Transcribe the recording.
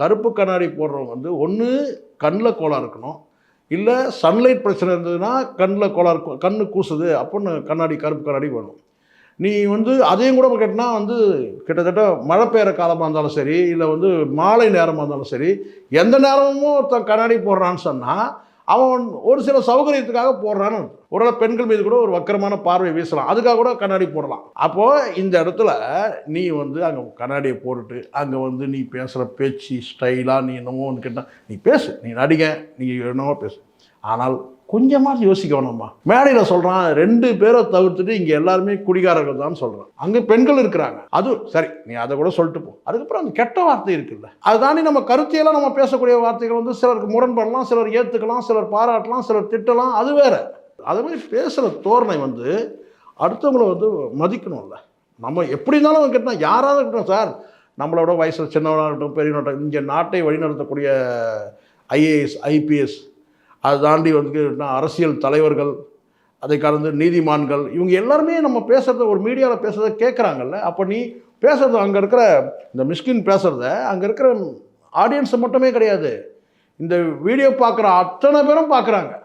கருப்பு கண்ணாடி போடுறவங்க வந்து ஒன்று கண்ணில் கோளா இருக்கணும். இல்லை சன்லைட் பிரச்சனை இருந்ததுன்னா கண்ணில் கோளாறு இருக்கும் கண்ணு கூசுது அப்படின்னு கண்ணாடி கருப்பு கண்ணாடி வேணும். நீ வந்து அதையும் கூட கேட்டினா வந்து கிட்டத்தட்ட மழை பெய்கிற காலமாக இருந்தாலும் சரி இல்லை வந்து மாலை நேரமாக இருந்தாலும் சரி எந்த நேரமும் ஒருத்தன் கண்ணாடி போடுறான்னு சொன்னால் அவன் ஒரு சில சௌகரியத்துக்காக போடுறான்னு அர்த்தம். பெண்கள் மீது கூட ஒரு வக்கரமான பார்வை வீசலாம். அதுக்காக கூட கண்ணாடி போடலாம். அப்போது இந்த இடத்துல நீ வந்து அங்கே கண்ணாடியை போட்டுட்டு அங்கே வந்து நீ பேசுகிற பேச்சு ஸ்டைலாக நீ என்னமோ ஒன்று கேட்டால் நீ பேசு. நீ நடிக நீ என்னவோ பேசு. ஆனால் கொஞ்சமாக யோசிக்க வேணாம்மா மேடையில் சொல்கிறான் ரெண்டு பேரை தவிர்த்துட்டு இங்கே எல்லாருமே குடிகாரர்கள் தான் சொல்கிறான் அங்கே பெண்கள் இருக்கிறாங்க. அதுவும் சரி நீ அதை கூட சொல்லிட்டு போ. அதுக்கப்புறம் அந்த கெட்ட வார்த்தை இருக்குல்ல. அதை நம்ம கருத்தியெல்லாம் நம்ம பேசக்கூடிய வார்த்தைகள் வந்து சிலருக்கு முரண்படலாம் சிலர் ஏற்றுக்கலாம் சிலர் பாராட்டலாம் சிலர் திட்டலாம் அது வேற. அதே மாதிரி பேசுகிற தோரணை வந்து அடுத்தவங்களை வந்து மதிக்கணும்ல. நம்ம எப்படி இருந்தாலும் கேட்டால் யாராவது இருக்கட்டும் சார். நம்மளோட வயசில் சின்னவனாக இருக்கட்டும் பெரியவனாகட்டும் இங்கே நாட்டை வழிநடத்தக்கூடிய ஐஏஎஸ் ஐபிஎஸ் அதை தாண்டி வந்து அரசியல் தலைவர்கள் அதை கடந்து நீதிமான்கள் இவங்க எல்லாருமே நம்ம பேசுகிறத ஒரு மீடியாவில் பேசுகிறத கேட்குறாங்கல்ல அப்போ நீ பேசுறது அங்கே இருக்கிற இந்த மிஸ்கின் பேசுகிறத அங்கே இருக்கிற ஆடியன்ஸை மட்டுமே கிடையாது. இந்த வீடியோ பார்க்குற அத்தனை பேரும் பார்க்குறாங்க